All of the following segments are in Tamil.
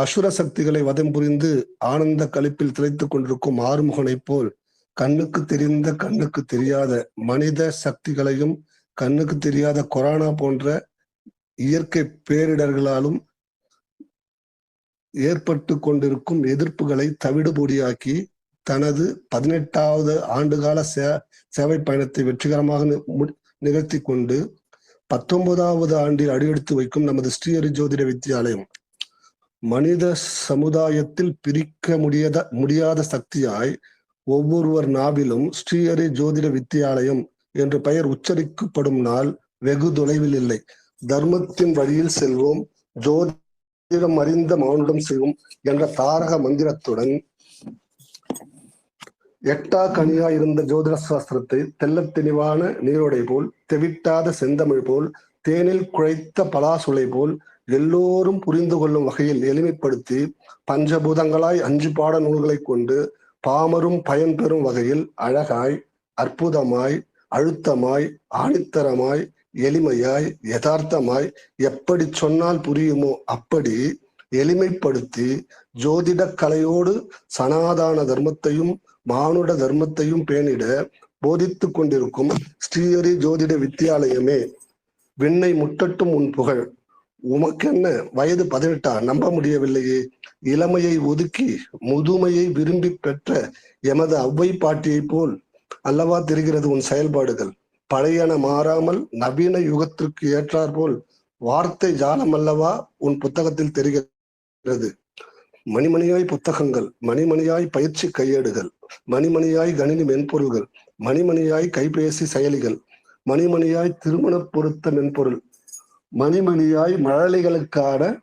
அசுர சக்திகளை வதம் புரிந்து ஆனந்த கழிப்பில் திளைத்துக் கொண்டிருக்கும் ஆறுமுகனைப் போல் கண்ணுக்கு தெரிந்த கண்ணுக்கு தெரியாத மனித சக்திகளையும் கண்ணுக்கு தெரியாத கொரோனா போன்ற இயற்கை பேரிடர்களாலும் ஏற்பட்டு கொண்டிருக்கும் எதிர்ப்புகளை தவிடுபொடியாக்கி தனது பதினெட்டாவது ஆண்டுகால சே சேவை பயணத்தை வெற்றிகரமாக நி- நிகழ்த்தி கொண்டு பத்தொன்பதாவது ஆண்டில் அடியெடுத்து வைக்கும் நமது ஸ்ரீஹரி ஜோதிட வித்தியாலயம் மனித சமுதாயத்தில் பிரிக்க முடியாத முடியாத சக்தியாய் ஒவ்வொருவர் நாவிலும் ஸ்ரீஹரி ஜோதிட வித்தியாலயம் என்று பெயர் உச்சரிக்கப்படும் நாள் வெகு தொலைவில் இல்லை. தர்மத்தின் வழியில் செல்வோம் ஜோதிடம் அறிந்த மௌனிடம் செய்வோம் என்ற தாரக மந்திரத்துடன் எட்டா கனியா இருந்த ஜோதிட சாஸ்திரத்தை தெல்ல தெளிவான நீரோடை போல் தெவிட்டாத செந்தமிழ் போல் தேனில் குழைத்த பலாசுளை போல் எல்லோரும் புரிந்து கொள்ளும் வகையில் எளிமைப்படுத்தி பஞ்சபூதங்களாய் அஞ்சு பாட நூல்களை கொண்டு பாமரும் பயன்பெறும் வகையில் அழகாய் அற்புதமாய் அழுத்தமாய் ஆணித்தரமாய் எளிமையாய் யதார்த்தமாய் எப்படி சொன்னால் புரியுமோ அப்படி எளிமைப்படுத்தி ஜோதிட கலையோடு சனாதான தர்மத்தையும் மானுட தர்மத்தையும் பேணிட போதித்து கொண்டிருக்கும் ஸ்ரீஹரி ஜோதிட வித்தியாலயமே விண்ணை முட்டட்டும் உன் புகழ். உமக்கென்ன வயது பதினெட்டா? நம்ப முடியவில்லையே. இளமையை ஒதுக்கி முதுமையை விரும்பி பெற்ற எமது அவ்வை பாட்டியைப் போல் அல்லவா தெரிகிறது உன் செயல்பாடுகள்? பழையன மாறாமல் நவீன யுகத்திற்கு ஏற்றாற்போல் வார்த்தை ஜாலம் அல்லவா உன் புத்தகத்தில் தெரிகிறது? மணிமணியாய் புத்தகங்கள் மணிமணியாய் பயிற்சி கையேடுகள் மணிமணியாய் கணினி மென்பொருள்கள் மணிமணியாய் கைபேசி செயலிகள் மணிமணியாய் திருமண பொருத்த மென்பொருள் மணிமணியாய் மழலைகளுக்கான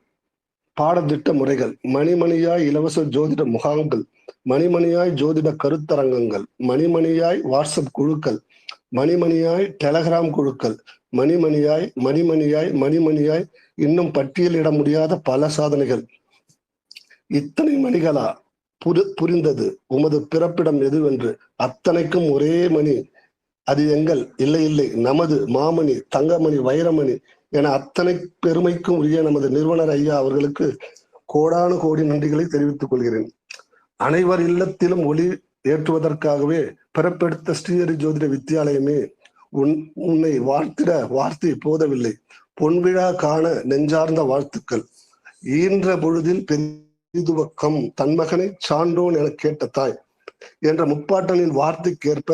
பாடத்திட்ட முறைகள். மணிமணியாய் இலவச ஜோதிட முகாம்கள். மணிமணியாய் ஜோதிட கருத்தரங்கங்கள். மணிமணியாய் வாட்ஸ்அப் குழுக்கள். மணிமணியாய் டெலகிராம் குழுக்கள். மணிமணியாய் மணிமணியாய் மணிமணியாய் இன்னும் பட்டியலிட முடியாத பல சாதனைகள். இத்தனை மணிகளா புரி புரிந்தது. உமது பிறப்பிடம் எதுவென்று. அத்தனைக்கும் ஒரே மணி. அது எங்கள். இல்லை இல்லை. நமது மாமணி தங்கமணி வைரமணி என அத்தனை பெருமைக்கும் உரிய நமது நிறுவனர் ஐயா அவர்களுக்கு கோடானு கோடி நன்றிகளை தெரிவித்துக் கொள்கிறேன். அனைவர் இல்லத்திலும் ஒளி ஏற்றுவதற்காகவே பிறப்பெடுத்த ஸ்ரீஹரி ஜோதிட வித்தியாலயமே உன் உன்னை வாழ்த்திட வார்த்தை போதவில்லை. பொன்விழா காண நெஞ்சார்ந்த வாழ்த்துக்கள். ஈன்ற பொழுதில் பெரிதுவக்கம் தன்மகனை சான்றோன் என கேட்ட தாய் என்ற முப்பாட்டனின் வார்த்தைக்கேற்ப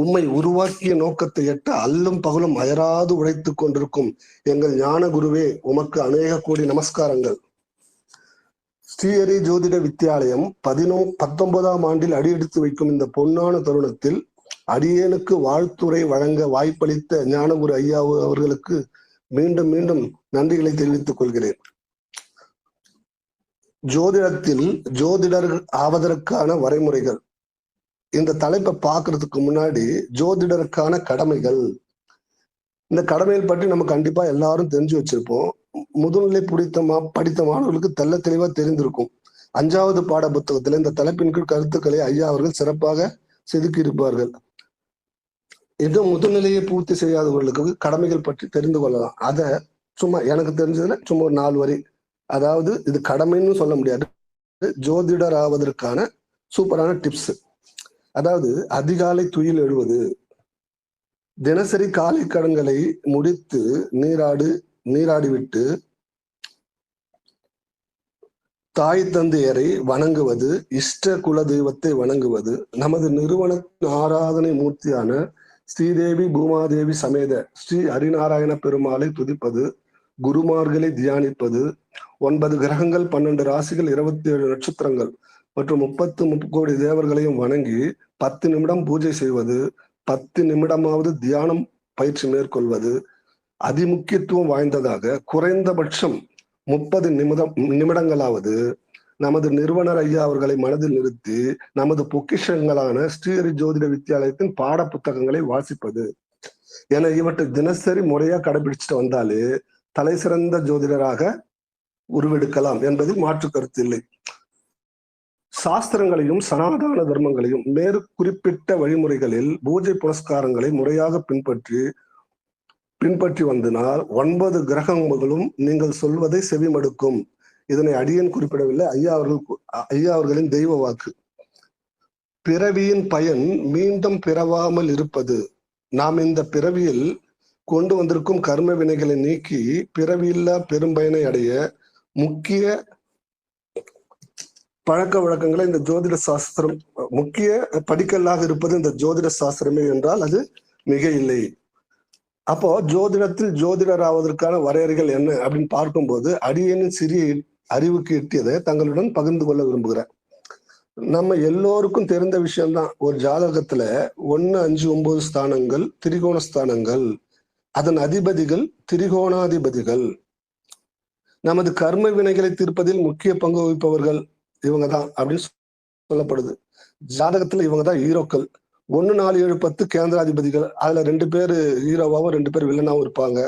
உம்மை உருவாக்கிய நோக்கத்தை எட்ட அல்லும் பகலும் அயராது உழைத்துக் கொண்டிருக்கும் எங்கள் ஞான குருவே உமக்கு அநேக கோடி நமஸ்காரங்கள். ஸ்ரீஹரி ஜோதிட வித்தியாலயம் பதினோ பத்தொன்பதாம் ஆண்டில் அடியெடுத்து வைக்கும் இந்த பொன்னான தருணத்தில் அடியேனுக்கு வாழ்த்துரை வழங்க வாய்ப்பளித்த ஞானகுரு ஐயா அவர்களுக்கு மீண்டும் மீண்டும் நன்றிகளை தெரிவித்துக் கொள்கிறேன். ஜோதிடத்தில் ஜோதிடர் ஆவதற்கான வரைமுறைகள். இந்த தலைப்பை பார்க்கறதுக்கு முன்னாடி ஜோதிடருக்கான கடமைகள். இந்த கடமைகள் பற்றி நம்ம கண்டிப்பா எல்லாரும் தெரிஞ்சு வச்சிருப்போம். முதுநிலை பிடித்த மா படித்த மாணவர்களுக்கு தெள்ள தெளிவா தெரிந்திருக்கும். அஞ்சாவது பாட புத்தகத்துல இந்த தலைப்பின் கீழ் கருத்துக்களை ஐயா அவர்கள் சிறப்பாக செதுக்கி இருப்பார்கள். இது முதுநிலையை பூர்த்தி செய்யாதவர்களுக்கு கடமைகள் பற்றி தெரிந்து கொள்ளலாம். அத சும்மா எனக்கு தெரிஞ்சதுல சும்மா ஒரு நாலு வரி. அதாவது இது கடமைன்னு சொல்ல முடியாது. ஜோதிடர் ஆவதற்கான சூப்பரான டிப்ஸ். அதாவது அதிகாலை துயில் எழுவது. தினசரி காலை கடன்களை முடித்து நீராடு நீராடிவிட்டு தாய் தந்தையரை வணங்குவது இஷ்ட குல தெய்வத்தை வணங்குவது. நமது நிறுவனத்தின் ஆராதனை மூர்த்தியான ஸ்ரீதேவி பூமாதேவி சமேத ஸ்ரீ ஹரிநாராயண பெருமாளை துதிப்பது குருமார்களை தியானிப்பது ஒன்பது கிரகங்கள் பன்னெண்டு ராசிகள் இருபத்தி ஏழு நட்சத்திரங்கள் மற்றும் முப்பத்து முக்கோடி தேவர்களையும் வணங்கி பத்து நிமிடம் பூஜை செய்வது பத்து நிமிடமாவது தியானம் பயிற்சி மேற்கொள்வது அதிமுக்கியத்துவம் வாய்ந்ததாக குறைந்தபட்சம் முப்பது நிமிடம் நிமிடங்களாவது நமது நிறுவனர் ஐயா அவர்களை மனதில் நிறுத்தி நமது பொக்கிஷங்களான ஸ்ரீஹரி ஜோதிட வித்தியாலயத்தின் பாட புத்தகங்களை வாசிப்பது. என இவற்றை தினசரி முறையா கடைபிடிச்சிட்டு வந்தாலே தலை சிறந்த ஜோதிடராக உருவெடுக்கலாம் என்பதில் மாற்று கருத்து இல்லை. சாஸ்திரங்களையும் சனாதன தர்மங்களையும் மேற் குறிப்பிட்ட வழிமுறைகளில் பூஜை புனஸ்காரங்களை முறையாக பின்பற்றி பின்பற்றி வந்தனால் ஒன்பது கிரகங்களும் நீங்கள் சொல்வதை செவிமடுக்கும். இதனை அடியன் குறிப்பிடவில்லை. ஐயா அவர்கள் ஐயா அவர்களின் தெய்வ வாக்கு. பிறவியின் பயன் மீண்டும் பிறவாமல் இருப்பது. நாம் இந்த பிறவியில் கொண்டு வந்திருக்கும் கர்ம வினைகளை நீக்கி பிறவியில்லா பெரும்பயனை அடைய முக்கிய பழக்க வழக்கங்களை இந்த ஜோதிட சாஸ்திரம் முக்கிய படிக்கல்லாக இருப்பது இந்த ஜோதிட சாஸ்திரமே என்றால் அது மிக இல்லை அப்போ ஜோதிடத்தில் ஜோதிடர் ஆவதற்கான வரையறைகள் என்ன அப்படின்னு பார்க்கும்போது அடியனின் சிறிய அறிவுக்கு எட்டியதை தங்களுடன் பகிர்ந்து கொள்ள விரும்புகிறேன். நம்ம எல்லோருக்கும் தெரிந்த விஷயம்தான். ஒரு ஜாதகத்துல ஒன்னு அஞ்சு ஒன்பது ஸ்தானங்கள் திரிகோண ஸ்தானங்கள் அதன் அதிபதிகள் திரிகோணாதிபதிகள். நமது கர்ம வினைகளை தீர்ப்பதில் முக்கிய பங்கு வகிப்பவர்கள் இவங்க தான் அப்படின்னு சொல்லப்படுது. ஜாதகத்துல இவங்க தான் ஹீரோக்கள். ஒன்னு நாலு ஏழு பத்து கேந்திராதிபதிகள். அதுல ரெண்டு பேர் ஹீரோவாவும் ரெண்டு பேர் வில்லனாவும் இருப்பாங்க.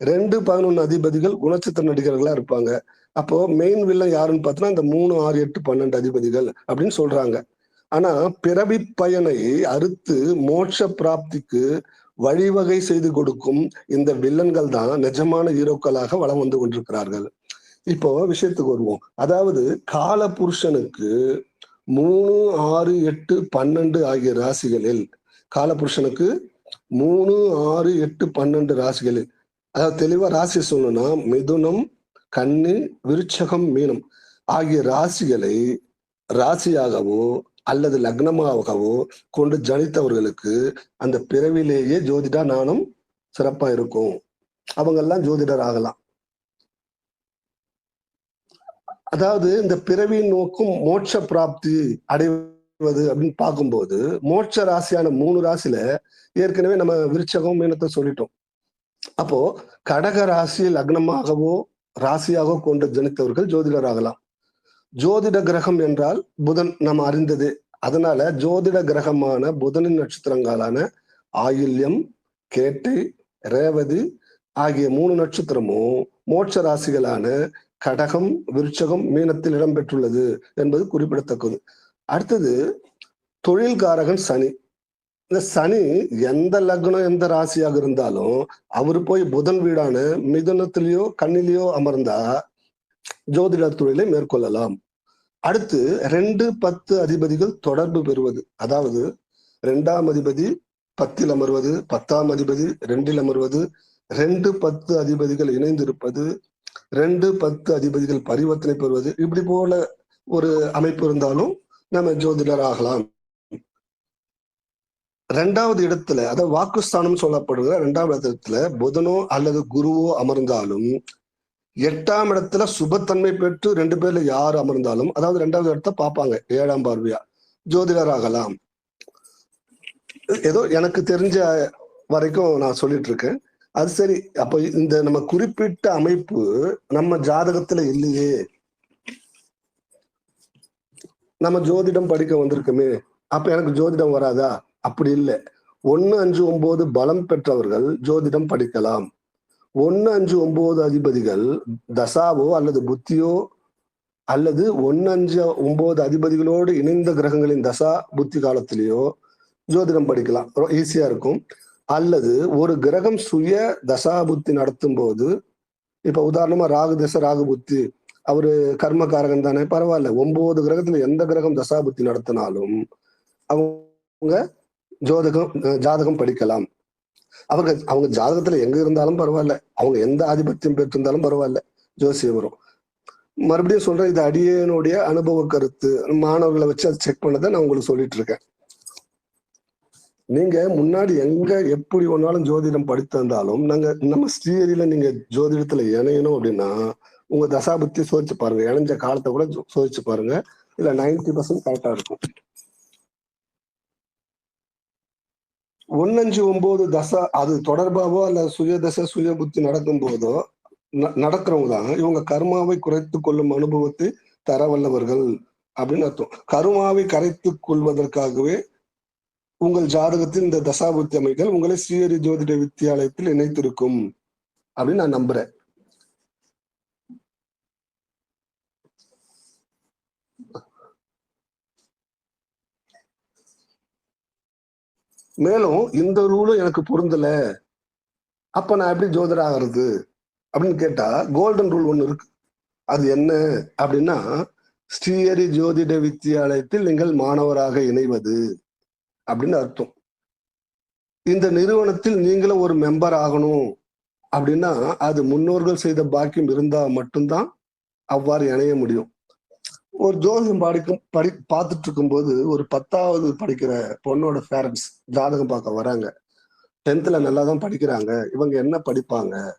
ரெண்டு பதினொன்னு அதிபதிகள் குணச்சித்திர நடிகர்களா இருப்பாங்க. அப்போ மெயின் வில்லன் யாருன்னு பார்த்தோன்னா இந்த மூணு ஆறு எட்டு பன்னெண்டு அதிபதிகள் அப்படின்னு சொல்றாங்க. ஆனா பிறவி பயனை அறுத்து மோட்ச பிராப்திக்கு வழிவகை செய்து கொடுக்கும் இந்த வில்லன்கள் தான் நிஜமான ஹீரோக்களாக வலம் வந்து கொண்டிருக்கிறார்கள். இப்போ விஷயத்துக்கு வருவோம். அதாவது கால புருஷனுக்கு மூணு ஆறு எட்டு பன்னெண்டு ஆகிய ராசிகளில் காலபுருஷனுக்கு மூணு ஆறு எட்டு பன்னெண்டு ராசிகளில் அதாவது தெளிவா ராசி சொல்லணும்னா மிதுனம் கண்ணு விருச்சகம் மீனம் ஆகிய ராசிகளை ராசியாகவோ அல்லது லக்னமாகவோ கொண்டு ஜனித்தவர்களுக்கு அந்த பிறவிலேயே ஜோதிடா நானும் சிறப்பா இருக்கும். அவங்க எல்லாம் ஜோதிடர் ஆகலாம். அதாவது இந்த பிறவியின் நோக்கும் மோட்ச பிராப்தி அடைவது அப்படின்னு பார்க்கும்போது மோட்ச ராசியான மூணு ராசியில ஏற்கனவே நம்ம விருச்சகம் மீனத்தை சொல்லிட்டோம். அப்போ கடக ராசி லக்னமாகவோ ராசியாகவோ கொண்டு ஜனித்தவர்கள் ஜோதிடர் ஆகலாம். ஜோதிட கிரகம் என்றால் புதன் நம்ம அறிந்தது. அதனால ஜோதிட கிரகமான புதனின் நட்சத்திரங்களான ஆயுள்யம் கேட்டை ரேவதி ஆகிய மூணு நட்சத்திரமும் மோட்ச ராசிகளான கடகம் விருட்சகம் மீனத்தில் இடம்பெற்றுள்ளது என்பது குறிப்பிடத்தக்கது. அடுத்தது தொழில்காரகன் சனி. இந்த சனி எந்த லக்னம் எந்த ராசியாக இருந்தாலும் அவர் போய் புதன் வீடான மிதுனத்திலேயோ கண்ணிலேயோ அமர்ந்தா ஜோதிடர் தொழிலை மேற்கொள்ளலாம். அடுத்து ரெண்டு பத்து அதிபதிகள் தொடர்பு பெறுவது. அதாவது ரெண்டாம் அதிபதி பத்தில் அமர்வது பத்தாம் அதிபதி ரெண்டில் அமர்வது ரெண்டு பத்து அதிபதிகள் இணைந்திருப்பது ரெண்டு பத்து அதிபதிகள் பரிவர்த்தனை பெறுவது இப்படி போல ஒரு அமைப்பு இருந்தாலும் நம்ம ஜோதிடர் ஆகலாம். ரெண்டாவது இடத்துல அதாவது வாக்குஸ்தானம் சொல்லப்படுகிற ரெண்டாவது இடத்துல புதனோ அல்லது குருவோ அமர்ந்தாலும் எட்டாம் இடத்துல சுபத்தன்மை பெற்று ரெண்டு பேர்ல யார் அமர்ந்தாலும் அதாவது ரெண்டாவது இடத்த பார்ப்பாங்க ஏழாம் பார்வையா ஜோதிடர் ஆகலாம். ஏதோ எனக்கு தெரிஞ்ச வரைக்கும் நான் சொல்லிட்டு இருக்கேன். அது சரி. அப்ப இந்த நம்ம குறிப்பிட்ட அமைப்பு நம்ம ஜாதகத்துல இல்லையே. நம்ம ஜோதிடம் படிக்க வந்திருக்கோமே. அப்ப எனக்கு ஜோதிடம் வராதா? அப்படி இல்லை. ஒன்னு அஞ்சு ஒன்பது பலம் பெற்றவர்கள் ஜோதிடம் படிக்கலாம். ஒன்னு அஞ்சு ஒன்பது அதிபதிகள் தசாவோ அல்லது புத்தியோ அல்லது ஒன்னு அஞ்சு ஒன்பது அதிபதிகளோடு இணைந்த கிரகங்களின் தசா புத்தி காலத்திலேயோ ஜோதிடம் படிக்கலாம். ஈஸியா இருக்கும். அல்லது ஒரு கிரகம் சுய தசாபுத்தி நடத்தும் போது இப்ப உதாரணமா ராகு தசை ராகு புத்தி அவரு கர்மகாரகன் தானே பரவாயில்ல. ஒன்பது கிரகத்துல எந்த கிரகம் தசாபுத்தி நடத்தினாலும் அவங்க ஜோதகம் ஜாதகம் படிக்கலாம். அவங்க அவங்க ஜாதகத்துல எங்க இருந்தாலும் பரவாயில்ல. அவங்க எந்த ஆதிபத்தியம் பெற்றிருந்தாலும் பரவாயில்ல. ஜோசியம் வரும். மறுபடியும் சொல்றேன் இது அடியனுடைய அனுபவ கருத்து. மாணவர்களை வச்சு அதை செக் பண்ணதை நான் உங்களுக்கு சொல்லிட்டு இருக்கேன். நீங்க முன்னாடி எங்க எப்படி ஒன்னாலும் ஜோதிடம் படித்திருந்தாலும் நாங்க நம்ம ஸ்ரீஹரியில நீங்க ஜோதிடத்துல இணையணும் அப்படின்னா உங்க தசாபுத்தி சோதிச்சு பாருங்க. இணைஞ்ச காலத்தை கூட சோதிச்சு பாருங்க. இல்ல நைன்டி பர்சன்ட் கரெக்டா இருக்கும். ஒன்னஞ்சு ஒன்பது தசா அது தொடர்பாவோ அல்ல சுய தசை சுய புத்தி நடக்கும் போதோ நடக்கிறவங்க தான். இவங்க கர்மாவை குறைத்து கொள்ளும் அனுபவத்தை தர வல்லவர்கள் அப்படின்னு அர்த்தம். கருமாவை கரைத்து கொள்வதற்காகவே உங்கள் ஜாதகத்தில் இந்த தசாபுத்தி அமைகள் உங்களை ஸ்ரீஹரி ஜோதிட வித்தியாலயத்தில் இணைத்திருக்கும் அப்படின்னு நான் நம்புறேன். மேலும் இந்த ரூலும் எனக்கு பொருந்தல. அப்ப நான் எப்படி ஜோதிடர் ஆகிறது? அப்படின்னு கேட்டா கோல்டன் ரூல் ஒன்று இருக்கு. அது என்ன அப்படின்னா ஸ்ரீஹரி ஜோதிட வித்தியாலயத்தில் நீங்கள் மாணவராக இணைவது. அப்படின்னு அர்த்தம். இந்த நிறுவனத்தில் நீங்களும் ஒரு மெம்பர் ஆகணும் அப்படின்னா அது முன்னோர்கள் செய்த பாக்கியம் இருந்தா மட்டும்தான் அவ்வாறு இணைய முடியும். ஒரு ஜோதிடம் படிக்கும் படி பார்த்துட்டு இருக்கும்போது ஒரு பத்தாவது படிக்கிற பொண்ணோட பேரண்ட்ஸ் ஜாதகம் பார்க்க வராங்க. டென்த்ல நல்லா தான் படிக்கிறாங்க. இவங்க என்ன படிப்பாங்க?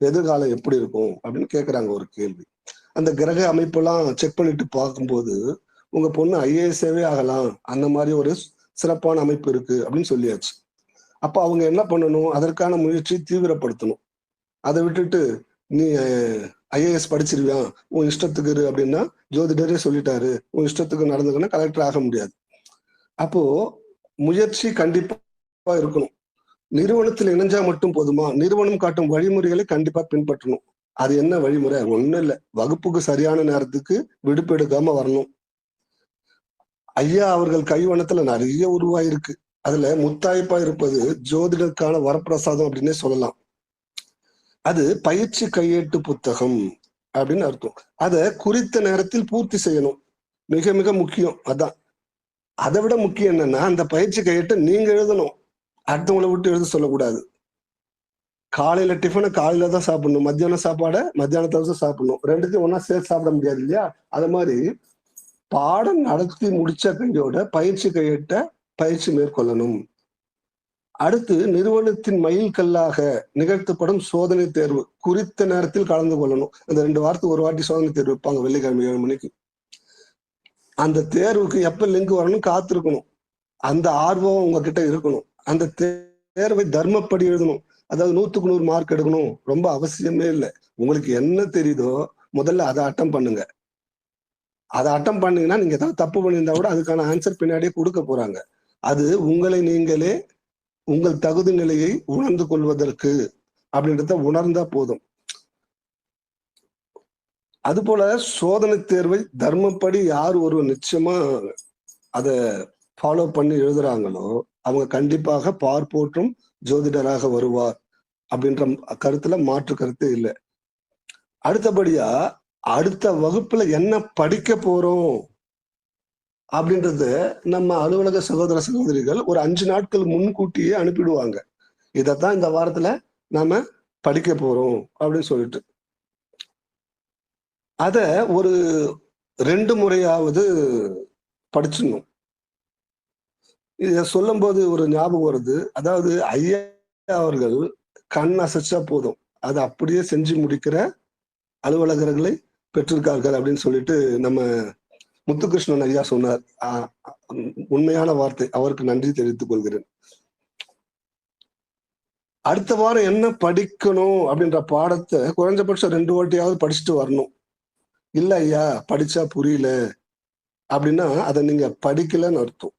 எதிர்காலம் எப்படி இருக்கும்? அப்படின்னு கேட்குறாங்க ஒரு கேள்வி. அந்த கிரக அமைப்பெல்லாம் செக் பண்ணிட்டு பார்க்கும்போது உங்க பொண்ணு ஐஏஎஸ்ஏவே ஆகலாம். அந்த மாதிரி ஒரு சிறப்பான அமைப்பு இருக்கு அப்படின்னு சொல்லியாச்சு. அப்ப அவங்க என்ன பண்ணணும்? அதற்கான முயற்சி தீவிரப்படுத்தணும். அதை விட்டுட்டு நீ ஐஏஎஸ் படிச்சிருவியான் உன் இஷ்டத்துக்கு இரு அப்படின்னா ஜோதிடரே சொல்லிட்டாரு. உன் இஷ்டத்துக்கு நடந்துக்கன்னா கலெக்டர் ஆக முடியாது. அப்போ முயற்சி கண்டிப்பா இருக்கணும். நிறுவனத்தில் இணைஞ்சா மட்டும் போதுமா? நிறுவனம் காட்டும் வழிமுறைகளை கண்டிப்பா பின்பற்றணும். அது என்ன வழிமுறை? ஒண்ணும் இல்ல. வகுப்புக்கு சரியான நேரத்துக்கு விடுப்பு எடுக்காம வரணும். ஐயா அவர்கள் கைவனத்துல நிறைய உருவாயிருக்கு. அதுல முத்தாய்ப்பா இருப்பது ஜோதிடருக்கான வரப்பிரசாதம் அப்படின்னே சொல்லலாம். அது பயிற்சி கையேட்டு புத்தகம் அப்படின்னு அர்த்தம். அதை குறித்த நேரத்தில் பூர்த்தி செய்யணும். மிக மிக முக்கியம். அதான். அதை விட முக்கியம் என்னன்னா அந்த பயிற்சி கையேட்டை நீங்க எழுதணும். அடுத்தவங்களை விட்டு எழுத சொல்லக்கூடாது. காலையில டிஃபனை காலையில தான் சாப்பிடணும். மத்தியானம் சாப்பாடை மத்தியானத்தை தான் சாப்பிடணும். ரெண்டுத்தையும் ஒன்னா சேர்த்து சாப்பிட முடியாது இல்லையா? அது மாதிரி பாடம் நடத்தி முடிச்ச கையோட பயிற்சி கையிட்ட பயிற்சி மேற்கொள்ளணும். அடுத்து நிறுவனத்தின் மயில்கல்லாக நிகழ்த்தப்படும் சோதனை தேர்வு குறித்த நேரத்தில் கலந்து கொள்ளணும். அந்த ரெண்டு வாரத்துக்கு ஒரு வாட்டி சோதனை தேர்வு வைப்பாங்க வெள்ளிக்கிழமை ஏழு மணிக்கு. அந்த தேர்வுக்கு எப்ப லிங்க் வரணும் காத்திருக்கணும். அந்த ஆர்வம் உங்ககிட்ட இருக்கணும். அந்த தேர்வை தர்மப்படி எழுதணும். அதாவது நூத்துக்கு நூறு மார்க் எடுக்கணும். ரொம்ப அவசியமே இல்லை. உங்களுக்கு என்ன தெரியுதோ முதல்ல அதை அட்டம் பண்ணுங்க. அதை அட்டம் பண்ணீங்கன்னா நீங்க ஏதாவது தப்பு பண்ணியிருந்தா கூட அதுக்கான ஆன்சர் பின்னாடியே கொடுக்க போறாங்க. அது உங்களை நீங்களே உங்கள் தகுதி நிலையை உணர்ந்து கொள்வதற்கு அப்படின்றத உணர்ந்தா போதும். அது போல சோதனை தேர்வை தர்மப்படி யார் ஒருவர் நிச்சயமா அதை ஃபாலோ பண்ணி எழுதுறாங்களோ அவங்க கண்டிப்பாக பார்ப்போற்றும் ஜோதிடராக வருவார் அப்படின்ற கருத்துல மாற்று கருத்து இல்லை. அடுத்தபடியா அடுத்த வகுப்புல என்ன படிக்க போறோம் அப்படின்றத நம்ம அலுவலக சகோதர சகோதரிகள் ஒரு அஞ்சு நாட்கள் முன்கூட்டியே அனுப்பிடுவாங்க. இதைத்தான் இந்த வாரத்துல நாம படிக்க போறோம் அப்படின்னு சொல்லிட்டு. அத ஒரு ரெண்டு முறையாவது படிச்சிடணும். இத சொல்லும் போது ஒரு ஞாபகம் வருது. அதாவது ஐயா அவர்கள் கண் அசைச்சா போதும். அதை அப்படியே செஞ்சு முடிக்கிற அலுவலகர்களை பெற்றிருக்கார்கள் அப்படின்னு சொல்லிட்டு நம்ம முத்துகிருஷ்ணன் ஐயா சொன்னார். உண்மையான வார்த்தை. அவருக்கு நன்றி தெரிவித்துக் கொள்கிறேன். அடுத்த வாரம் என்ன படிக்கணும் அப்படின்ற பாடத்தை குறைஞ்சபட்சம் ரெண்டு வாட்டியாவது படிச்சுட்டு வரணும். இல்ல ஐயா படிச்சா புரியல. அப்படின்னா அதை நீங்க படிக்கலன்னு அர்த்தம்.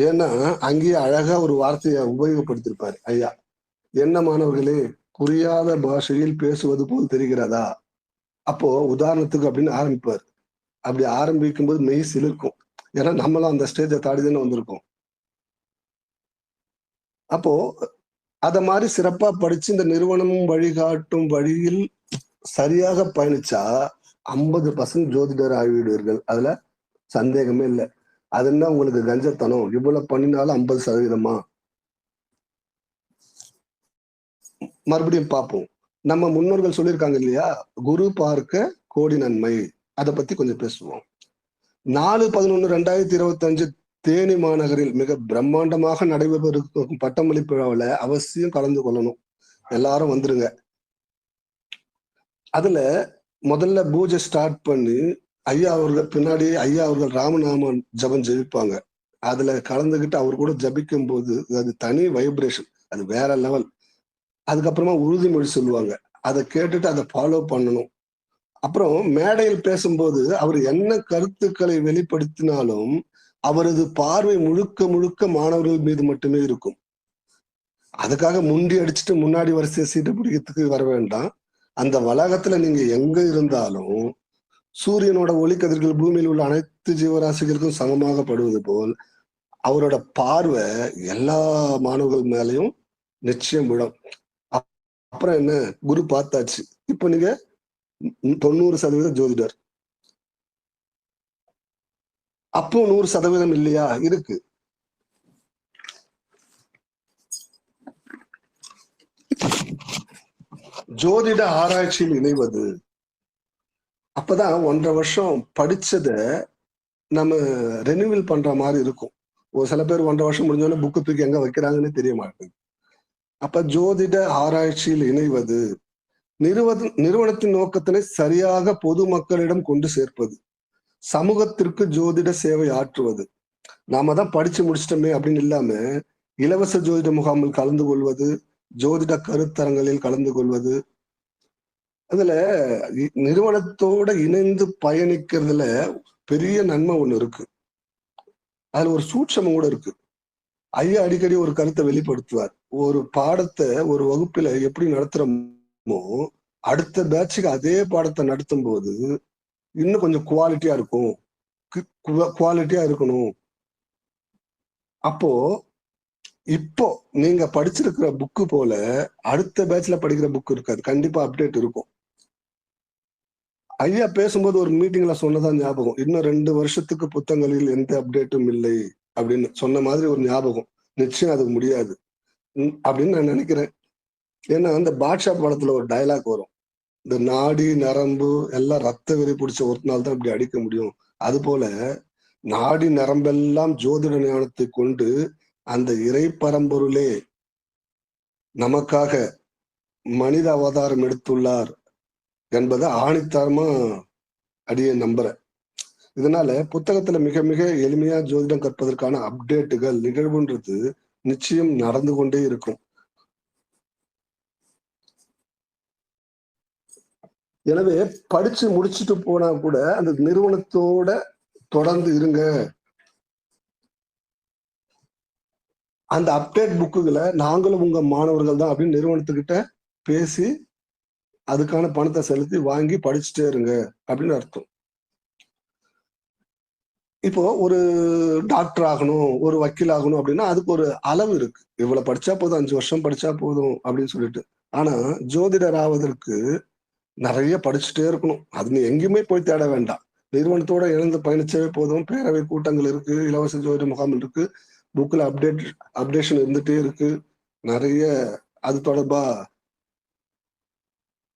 ஏன்னா அங்கேயே அழகா ஒரு வார்த்தையை உபயோகப்படுத்திருப்பாரு ஐயா. என்ன மாணவர்களே புரியாத பாஷையில் பேசுவது போல் தெரிகிறதா? அப்போ உதாரணத்துக்கு அப்படின்னு ஆரம்பிப்பார். அப்படி ஆரம்பிக்கும் போது மெய் சிலிர்க்கும். ஏன்னா நம்மளும் அந்த ஸ்டேஜை தாடி தானே வந்திருக்கோம். அப்போ அத மாதிரி சிறப்பா படிச்சு இந்த நிறுவனமும் வழிகாட்டும் வழியில் சரியாக பயணிச்சா ஐம்பது பர்சன்ட் ஜோதிடர் ஆகிவிடுவீர்கள் அதுல சந்தேகமே இல்லை. அது என்ன உங்களுக்கு கஞ்சத்தனம்? இவ்வளவு பண்ணினாலும் ஐம்பது சதவீதமா? மறுபடியும் பார்ப்போம். நம்ம முன்னோர்கள் சொல்லியிருக்காங்க இல்லையா? குரு பார்க்க கோடி நன்மை. அதை பத்தி கொஞ்சம் பேசுவோம். நாலு பதினொன்னு ரெண்டாயிரத்தி இருபத்தி அஞ்சு தேனி மாநகரில் மிக பிரம்மாண்டமாக நடைபெறும் பட்டமளிப்பு விழாவில் அவசியம் கலந்து கொள்ளணும். எல்லாரும் வந்துருங்க. அதுல முதல்ல பூஜை ஸ்டார்ட் பண்ணி ஐயா அவர்கள் பின்னாடி ஐயா அவர்கள் ராமநாமன் ஜபம் ஜெபிப்பாங்க. அதுல கலந்துகிட்டு அவர் கூட ஜபிக்கும் போது அது தனி வைப்ரேஷன் அது வேற லெவல் அதுக்கப்புறமா உறுதிமொழி சொல்லுவாங்க. அதை கேட்டுட்டு அதை ஃபாலோ பண்ணணும். அப்புறம் மேடையில் பேசும்போது அவர் என்ன கருத்துக்களை வெளிப்படுத்தினாலும் அவரது பார்வை முழுக்க முழுக்க மாணவர்கள் மீது மட்டுமே இருக்கும். அதுக்காக முண்டி அடிச்சுட்டு முன்னாடி வரிசையை சீட்டு பிடிக்கிறதுக்கு வர வேண்டாம். அந்த வளாகத்துல நீங்க எங்க இருந்தாலும் சூரியனோட ஒளிக்கதிர்கள் பூமியில் உள்ள அனைத்து ஜீவராசிகளுக்கும் சமமாக படுவது போல் அவரோட பார்வை எல்லா மாணவர்கள் மேலையும் நிச்சயம் விடும் அப்புறம் என்ன? குரு பார்த்தாச்சு. இப்ப நீங்க தொண்ணூறு சதவீதம் ஜோதிடர். அப்போ நூறு சதவீதம் இல்லையா? இருக்கு. ஜோதிட ஆராய்ச்சியில் இணைவது. அப்பதான் ஒன்றரை வருஷம் படிச்சத நம்ம ரெனியூவல் பண்ற மாதிரி இருக்கும். ஒரு சில பேர் ஒன்றரை வருஷம் முடிஞ்சோடனே புக்கு தூக்கி எங்க வைக்கிறாங்கன்னு தெரிய மாட்டேங்குது. அப்ப ஜோதிட ஆராய்ச்சியில் இணைவது நிறுவன நிறுவனத்தின் நோக்கத்தினை சரியாக பொதுமக்களிடம் கொண்டு சேர்ப்பது சமூகத்திற்கு ஜோதிட சேவை ஆற்றுவது. நாம தான் படிச்சு முடிச்சிட்டோமே அப்படின்னு இல்லாம இலவச ஜோதிட முகாமில் கலந்து கொள்வது ஜோதிட கருத்தரங்களில் கலந்து கொள்வது. அதுல நிறுவனத்தோட இணைந்து பயணிக்கிறதுல பெரிய நன்மை ஒண்ணு இருக்கு. அதுல ஒரு சூட்சமும் கூட இருக்கு. ஐயா அடிக்கடி ஒரு கருத்தை வெளிப்படுத்துவார். ஒரு பாடத்தை ஒரு வகுப்புல எப்படி நடத்துறோமோ அடுத்த பேட்சுக்கு அதே பாடத்தை நடத்தும் போது இன்னும் கொஞ்சம் குவாலிட்டியா இருக்கும். குவாலிட்டியா இருக்கணும். அப்போ இப்போ நீங்க படிச்சிருக்கிற புக்கு போல அடுத்த பேட்ச்ல படிக்கிற புக் இருக்காது. கண்டிப்பா அப்டேட் இருக்கும். ஐயா பேசும்போது ஒரு மீட்டிங்ல சொன்னதான் ஞாபகம். இன்னும் ரெண்டு வருஷத்துக்கு புத்தகங்களில் எந்த அப்டேட்டும் இல்லை. அப்படின்னு சொன்ன மாதிரி ஒரு ஞாபகம். நிச்சயம் அது முடியாது. அப்படின்னு நான் நினைக்கிறேன். ஏன்னா அந்த பாட்ஷா படத்துல ஒரு டைலாக் வரும். இந்த நாடி நரம்பு எல்லாம் ரத்த வெறி பிடிச்ச ஒரு நாள் தான் இப்படி அடிக்க முடியும். அது போல நாடி நரம்பெல்லாம் ஜோதிட ஞானத்தை கொண்டு அந்த இறை பரம்பொருளே நமக்காக மனித அவதாரம் எடுத்துள்ளார் என்பதை ஆணித்தரமா அடிய நம்புறேன். இதனால புத்தகத்துல மிக மிக எளிமையா ஜோதிடம் கற்பதற்கான அப்டேட்டுகள் நிகழ்வுன்றது நிச்சயம் நடந்து கொண்டே இருக்கும். எனவே படிச்சு முடிச்சுட்டு போனா கூட அந்த நிறுவனத்தோட தொடர்ந்து இருங்க. அந்த அப்டேட் புக்குகளை நாங்களும் உங்க மாணவர்கள் தான் அப்படின்னு நிறுவனத்துக்கிட்ட பேசி அதுக்கான பணத்தை செலுத்தி வாங்கி படிச்சுட்டே இருங்க அப்படின்னு அர்த்தம். இப்போ ஒரு டாக்டர் ஆகணும் ஒரு வக்கீல் ஆகணும் அப்படின்னா அதுக்கு ஒரு அளவு இருக்கு. இவ்வளவு படிச்சா போதும் அஞ்சு வருஷம் படிச்சா போதும் அப்படின்னு சொல்லிட்டு. ஆனா ஜோதிடர் ஆவதற்கு நிறைய படிச்சுட்டே இருக்கணும். அது நீ எங்கேயுமே போய் தேட வேண்டாம். நிறுவனத்தோட இணைந்து பயணிச்சவே போதும். பேரவை கூட்டங்கள் இருக்கு இலவச ஜோதிட முகாம் இருக்கு புக்கில் அப்டேட் அப்டேஷன் இருந்துட்டே இருக்கு. நிறைய அது தொடர்பா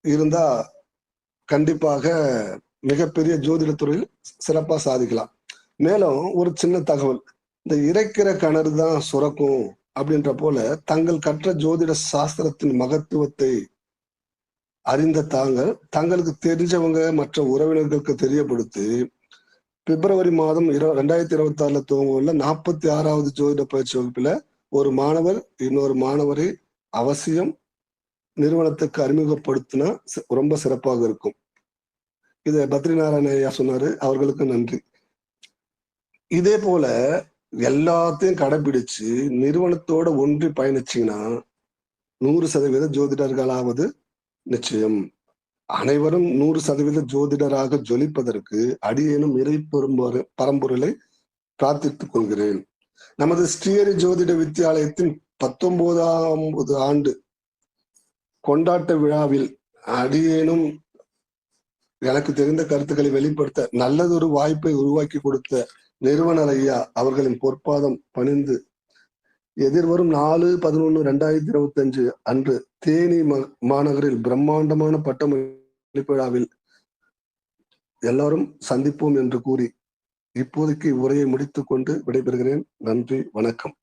இருந்தா கண்டிப்பாக மிகப்பெரிய ஜோதிட துறையில் சிறப்பா சாதிக்கலாம். மேலும் ஒரு சின்ன தகவல். இந்த இறைக்கிற கிணறு தான் சுரக்கும் அப்படின்ற போல தங்கள் கற்ற ஜோதிட சாஸ்திரத்தின் மகத்துவத்தை அறிந்த தாங்கள் தங்களுக்கு தெரிஞ்சவங்க மற்ற உறவினர்களுக்கு தெரியப்படுத்தி பிப்ரவரி மாதம் இரு ரெண்டாயிரத்தி இருபத்தி ஆறுல துவங்குள்ள நாற்பத்தி ஆறாவது ஜோதிட பயிற்சி வகுப்புல ஒரு மாணவர் இன்னொரு மாணவரை அவசியம் நிறுவனத்துக்கு அறிமுகப்படுத்தினா ரொம்ப சிறப்பாக இருக்கும். இதை பத்ரிநாராயண ஐயா சொன்னாரு. அவர்களுக்கு நன்றி. இதே போல எல்லாத்தையும் கடைபிடிச்சு நிறுவனத்தோட ஒன்றி பயணிச்சீங்கன்னா நூறு சதவீத ஜோதிடர்களாவது நிச்சயம். அனைவரும் நூறு சதவீத ஜோதிடராக ஜொலிப்பதற்கு அடியேனும் இறை பெரும்பொரு பரம்பொருளை பிரார்த்தித்துக் கொள்கிறேன். நமது ஸ்ரீஹரி ஜோதிட வித்தியாலயத்தின் பத்தொன்பதாம் ஆண்டு கொண்டாட்ட விழாவில் அடியேனும் எனக்கு தெரிந்த கருத்துக்களை வெளிப்படுத்த நல்லதொரு வாய்ப்பை உருவாக்கி கொடுத்த நிறுவனர் ஐயா அவர்களின் பொற்பாதம் பணிந்து எதிர்வரும் நாலு பதினொன்னு ரெண்டாயிரத்தி இருபத்தி அஞ்சு அன்று தேனி மாநகரில் பிரம்மாண்டமான பட்டமளிப்பு விழாவில் எல்லாரும் சந்திப்போம் என்று கூறி இப்போதைக்கு உரையை முடித்துக் கொண்டு விடைபெறுகிறேன். நன்றி வணக்கம்.